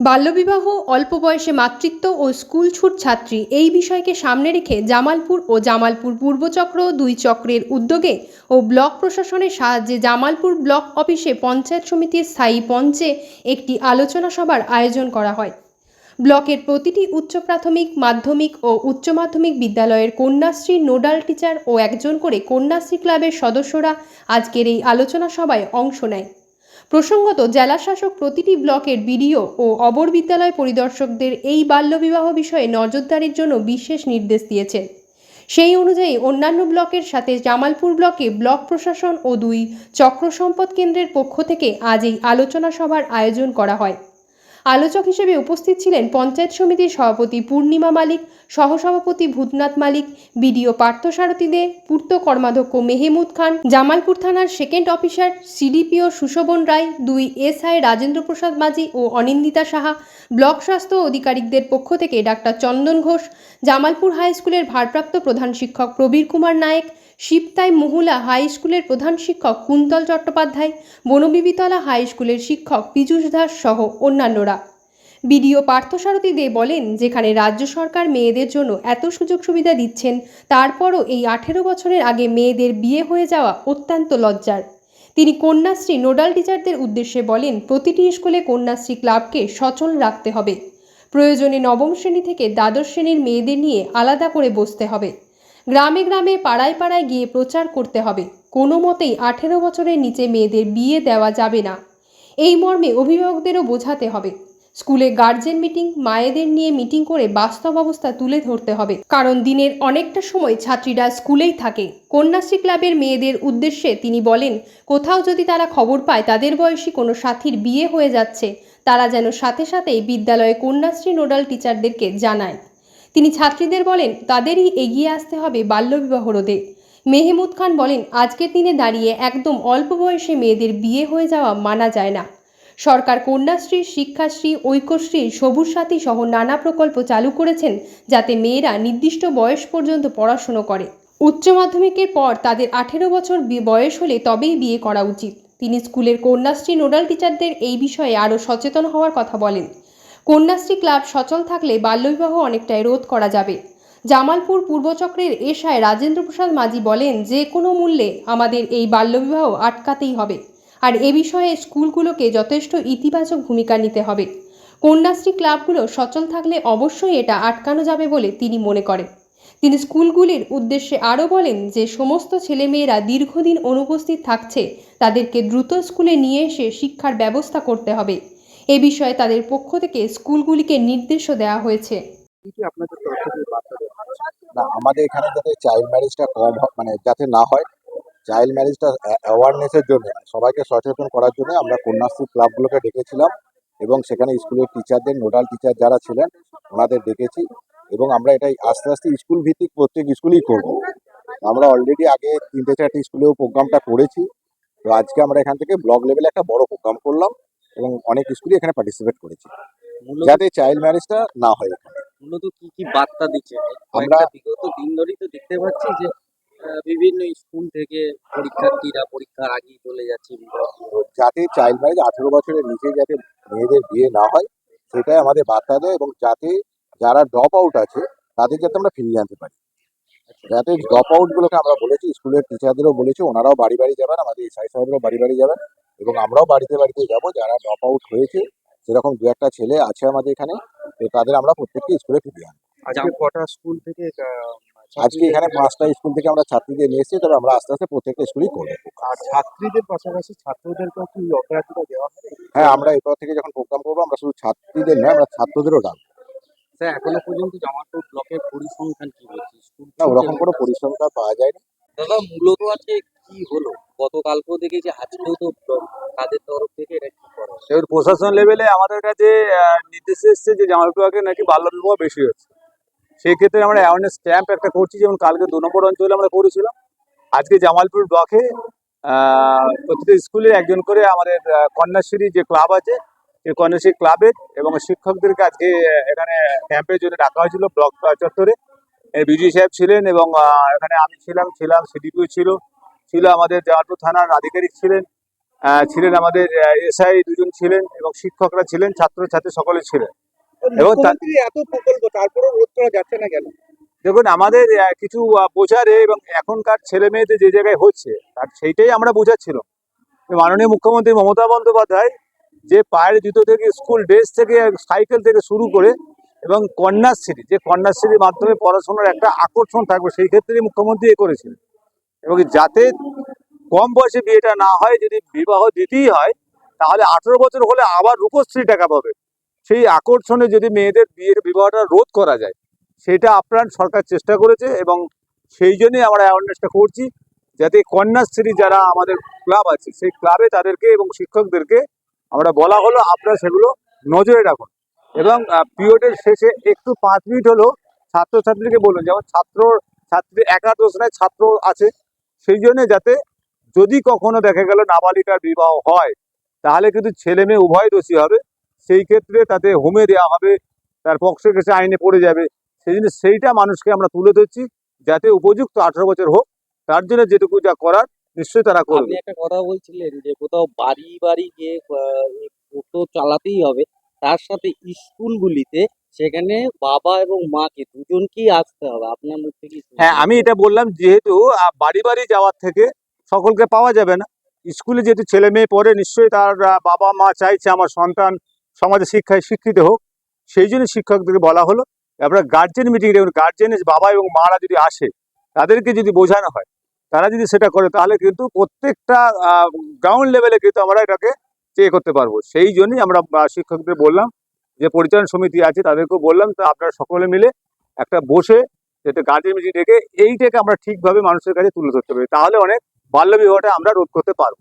বাল্যবিবাহ, অল্প বয়সে মাতৃত্ব ও স্কুল ছুট ছাত্রী এই বিষয়কে সামনে রেখে জামালপুর ও জামালপুর পূর্বচক্র দুই চক্রের উদ্যোগে ও ব্লক প্রশাসনের সাহায্যে জামালপুর ব্লক অফিসে পঞ্চায়েত সমিতির স্থায়ী পঞ্চে একটি আলোচনা সভার আয়োজন করা হয়। ব্লকের প্রতিটি উচ্চ প্রাথমিক, মাধ্যমিক ও উচ্চ মাধ্যমিক বিদ্যালয়ের কন্যাশ্রী, নোডাল টিচার ও একজন করে কন্যাশ্রী ক্লাবের সদস্যরা আজকের এই আলোচনা সভায় অংশ নেয়। প্রসঙ্গত, জেলাশাসক প্রতিটি ব্লকের বিডিও ও অবর বিদ্যালয় পরিদর্শকদের এই বাল্যবিবাহ বিষয়ে নজরদারির জন্য বিশেষ নির্দেশ দিয়েছেন সেই অনুযায়ী, অন্যান্য ব্লকের সাথে জামালপুর ব্লকে ব্লক প্রশাসন ও দুই চক্র সম্পদ কেন্দ্রের পক্ষ থেকে আজ এই আলোচনা সভার আয়োজন করা হয়। আলোচক হিসেবে উপস্থিত ছিলেন পঞ্চায়েত সমিতির সভাপতি পূর্ণিমা মালিক সহসভাপতি ভূতনাথ মালিক, বিডিও পার্থসারথী দে, পূর্ত কর্মাধ্যক্ষ মেহমুদ খান, জামালপুর থানার second officer CDPO Sushobhan Roy, দুই এসআই রাজেন্দ্র প্রসাদ মাঝি ও অনিন্দিতা সাহা, ব্লক স্বাস্থ্য আধিকারিকদের পক্ষ থেকে ডাক্তার চন্দন ঘোষ, জামালপুর হাই স্কুলের ভারপ্রাপ্ত প্রধান শিক্ষক প্রবীর কুমার নায়েক, শিবতাই মহুলা হাই স্কুলের প্রধান শিক্ষক কুন্তল চট্টোপাধ্যায়, বনবিবিতলা হাই স্কুলের শিক্ষক পীযূষ দাস সহ অন্যান্যরা। বিডিও পার্থসারথী দে বলেন, যেখানে রাজ্য সরকার মেয়েদের জন্য এত সুযোগ সুবিধা দিচ্ছেন, তারপরও এই আঠেরো বছরের আগে মেয়েদের বিয়ে হয়ে যাওয়া অত্যন্ত লজ্জার। তিনি কন্যাশ্রী নোডাল টিচারদের উদ্দেশ্যে বলেন, প্রতিটি স্কুলে কন্যাশ্রী ক্লাবকে সচল রাখতে হবে। প্রয়োজনে নবম শ্রেণি থেকে দ্বাদশ শ্রেণির মেয়েদের নিয়ে আলাদা করে বসতে হবে। গ্রামে গ্রামে, পাড়ায় পাড়ায় গিয়ে প্রচার করতে হবে। কোনো মতেই আঠেরো বছরের নিচে মেয়েদের বিয়ে দেওয়া যাবে না। এই মর্মে অভিভাবকদেরও বোঝাতে হবে। স্কুলে গার্জেন মিটিং, মায়েদের নিয়ে মিটিং করে বাস্তব অবস্থা তুলে ধরতে হবে। কারণ দিনের অনেকটা সময় ছাত্রীরা স্কুলেই থাকে। কন্যাশ্রী ক্লাবের মেয়েদের উদ্দেশ্যে তিনি বলেন, কোথাও যদি তারা খবর পায় তাদের বয়সী কোনো সাথীর বিয়ে হয়ে যাচ্ছে, তারা যেন সাথে সাথেই বিদ্যালয়ে কন্যাশ্রী নোডাল টিচারদেরকে জানায়। তিনি ছাত্রীদের বলেন, তাদেরই এগিয়ে আসতে হবে বাল্যবিবাহ রোধে। মেহমুদ খান বলেন, আজকের দিনে দাঁড়িয়ে একদম অল্প বয়সে মেয়েদের বিয়ে হয়ে যাওয়া মানা যায় না। সরকার কন্যাশ্রী, শিক্ষাশ্রী, ঐক্যশ্রী, সবুজ সাথী সহ নানা প্রকল্প চালু করেছেন যাতে মেয়েরা নির্দিষ্ট বয়স পর্যন্ত পড়াশুনো করে। উচ্চ মাধ্যমিকের পর তাদের আঠেরো বছর বয়স হলে তবেই বিয়ে করা উচিত। তিনি স্কুলের কন্যাশ্রী নোডাল টিচারদের এই বিষয়ে আরও সচেতন হওয়ার কথা বলেন। কন্যাশ্রী ক্লাব সচল থাকলে বাল্যবিবাহ অনেকটাই রোধ করা যাবে। জামালপুর পূর্বচক্রের এশায় রাজেন্দ্র প্রসাদ মাঝি বলেন, যে কোনো মূল্যে আমাদের এই বাল্যবিবাহ আটকাতেই হবে। আর এ বিষয়ে স্কুলগুলোকে যথেষ্ট ইতিবাচক ভূমিকা নিতে হবে। কন্যাশ্রী ক্লাবগুলো সচল থাকলে অবশ্যই এটা আটকানো যাবে বলে তিনি মনে করেন। তিনি স্কুলগুলির উদ্দেশ্যে আরও বলেন যে, সমস্ত ছেলেমেয়েরা দীর্ঘদিন অনুপস্থিত থাকছে, তাদেরকে দ্রুত স্কুলে নিয়ে এসে শিক্ষার ব্যবস্থা করতে হবে। এ বিষয়ে তাদের পক্ষ থেকে স্কুলগুলিকে নির্দেশও দেওয়া হয়েছে। আমাদের এখানে যাতে চাইল্ড ম্যারেজটা কম মানে যাতে না হয় চাইল্ড ম্যারেজটা অ্যাওয়ারনেসের জন্য সবাইকে সচেতন করার জন্য আমরা কন্যাশ্রী ক্লাবগুলোকে ডেকেছিলাম এবং সেখানে স্কুলের টিচারদের নোডাল টিচার যারা ছিলেন ওনাদের ডেকেছি এবং আমরা এটাই আস্তে আস্তে স্কুল ভিত্তিক প্রত্যেক স্কুলেই করব। আমরা অলরেডি আগে তিনটে চারটে স্কুলেও প্রোগ্রামটা করেছি তো আজকে আমরা এখান থেকে ব্লক লেভেলে একটা বড় প্রোগ্রাম করলাম এবং অনেক স্কুলই এখানে পার্টিসিপেট করেছি। যাতে চাইল্ড ম্যারেজটা না হয় এখানে। মূলত কি কি বার্তা দিচ্ছে? আমরা- বিগত দিন ধরেই তো দেখতে পাচ্ছি যে বিভিন্ন স্কুল থেকে পরীক্ষার্থীরা পরীক্ষার আগেই চলে যাচ্ছে যাতে চাইল্ড ম্যারেজ আঠেরো বছরের নিচে যাতে মেয়েদের বিয়ে না হয় সেটাই আমাদের বার্তা দেয় এবং যাতে যারা ড্রপ আউট আছে তাদের যাতে আমরা ফিরিয়ে আনতে পারি। যাতে ড্রপ আউটগুলোকে আমরা বলেছি স্কুলের টিচারদেরও বলেছি ওনারাও বাড়ি বাড়ি যাবেন আমাদের এসআই সাহেবরাও বাড়ি বাড়ি যাবেন এবং আমরাও বাড়িতে বাড়িতে যাব যারা ড্রপ আউট হয়েছে সেরকম দু একটা ছেলে আছে আমাদের এখানে তো তাদের আমরা প্রত্যেককে স্কুলে ফিরিয়ে আনব। আজকে কটা স্কুল থেকে আজকে এখানে পাঁচটা স্কুল থেকে আমরা ছাত্রীদের নিয়ে এসেছি তবে আমরা আস্তে আস্তে প্রত্যেকটা স্কুলই করব। আর ছাত্রীদের পাশাপাশি ছাত্রদেরকেও কি অগ্রাধিকার দেওয়া হবে? হ্যাঁ আমরা এরপর থেকে যখন প্রোগ্রাম করব আমরা শুধু ছাত্রীদের নয় আমরা ছাত্রদেরও ডাকবো। স্যার এখনও পর্যন্ত জামালপুর ব্লকের পরিসংখ্যান কি বলছে? স্কুল না ওরকম কোনো পরিশ্রমটা পাওয়া যায়নি। দাদা মূলত আজকে কি হলো? গতকালকেও দেখেছি আজকেও তো তাদের তরফ থেকে এটা কি করা প্রশাসন লেভেলে আমাদের কাছে আহ, নির্দেশ এসছে যে জামালপুরে নাকি বাল্যবিবাহ বেশি হচ্ছে সেই ক্ষেত্রে আমরা অ্যাওয়ারনেস ক্যাম্প একটা করছি, যেমন কালকে দু নম্বর অঞ্চলে আমরা করেছিলাম। আজকে জামালপুর ব্লকে প্রতিটা স্কুলে একজন করে আমাদের কন্যাশ্রী যে ক্লাব আছে, সেই কন্যাশ্রী ক্লাবের এবং শিক্ষকদেরকে আজকে এখানে ক্যাম্পের জন্য ডাকা হয়েছিল ব্লক চত্বরে। বিজি সাহেব ছিলেন এবং এখানে আমি ছিলাম ছিলাম সিডিপিও ছিল। ছিল আমাদের জামালপুর থানার আধিকারিক ছিলেন ছিলেন আমাদের এসআই দুজন ছিলেন এবং শিক্ষকরা ছিলেন, ছাত্রছাত্রী সকলে ছিলেন। এবং এত প্রকল্প তারপরেও রোধ করা যাচ্ছে না কেন? দেখুন আমাদের কিছু বোঝারে এবং এখনকার ছেলে মেয়েদের যে জায়গায় হচ্ছে তার সেইটাই আমরা বোঝাচ্ছিলাম মাননীয় মুখ্যমন্ত্রী মমতা বন্দ্যোপাধ্যায় যে পায়ের জুতো থেকে স্কুল ড্রেস থেকে সাইকেল থেকে শুরু করে এবং কন্যাশ্রী যে কন্যাশ্রীর মাধ্যমে পড়াশোনার একটা আকর্ষণ থাকবে সেই ক্ষেত্রে মুখ্যমন্ত্রী এ করেছিলেন এবং যাতে কম বয়সে বিয়েটা না হয় যদি বিবাহ দিতেই হয় তাহলে আঠেরো বছর হলে আবার রূপশ্রী টাকা পাবে। সেই আকর্ষণে যদি মেয়েদের বিয়ের বিবাহটা রোধ করা যায়, সেটা আপনার সরকার চেষ্টা করেছে এবং সেই জন্যই আমরা অ্যাওয়ারনেসটা করছি যাতে কন্যাশ্রী যারা আমাদের ক্লাব আছে, সেই ক্লাবে তাদেরকে এবং শিক্ষকদেরকে আমরা বলা হলো, আপনারা সেগুলো নজরে রাখুন। এবং পিরিয়ডের শেষে একটু পাঁচ মিনিট হলো ছাত্রছাত্রীকে বলুন, যেমন ছাত্র, ছাত্রী একাদশ নয়, ছাত্র আছে, সেই জন্য যাতে যদি কখনো দেখা গেল নাবালিকার বিবাহ হয়, তাহলে কিন্তু ছেলে মেয়ে উভয় দোষী হবে। সেই ক্ষেত্রে তাতে হোমে দেওয়া হবে তার পক্ষে কাছে আইনে পড়ে যাবে। সেই জন্য সেইটা মানুষকে আমরা তুলে ধরছি যাতে উপযুক্ত আঠারো বছর হোক তার জন্য যেটুকু যা করার নিশ্চয়ই তারা করবে। একটা কথা বলছিলেন যে কোথাও বাড়ি বাড়ি গিয়ে টোটো চালাতেই হবে তার সাথে স্কুলগুলিতে সেখানে বাবা এবং মাকে দুজনকেই আসতে হবে। আপনার মুখ থেকে হ্যাঁ আমি এটা বললাম যেহেতু বাড়ি বাড়ি যাওয়ার থেকে সকলকে পাওয়া যাবে না। স্কুলে যেহেতু ছেলে মেয়ে পড়ে নিশ্চয়ই তার বাবা মা চাইছে আমার সন্তান সমাজে শিক্ষায় শিক্ষিত হোক, সেই জন্য শিক্ষকদেরকে বলা হলো আপনার গার্জেন মিটিং দেখুন গার্জেন বাবা এবং মারা যদি আসে, তাদেরকে যদি বোঝানো হয়, তারা যদি সেটা করে, তাহলে কিন্তু প্রত্যেকটা গ্রাউন্ড লেভেলে কিন্তু আমরা এটাকে চেয়ে করতে পারব। সেই জন্যই আমরা শিক্ষকদের বললাম, যে পরিচালন সমিতি আছে, তাদেরকেও বললাম, তো আপনারা সকলে মিলে একটা বসে যাতে গার্জেন মিটিং ডেকে এইটাকে আমরা ঠিকভাবে মানুষের কাছে তুলে ধরতে পারি, তাহলে অনেক বাল্য বিবাহটা আমরা রোধ করতে পারব।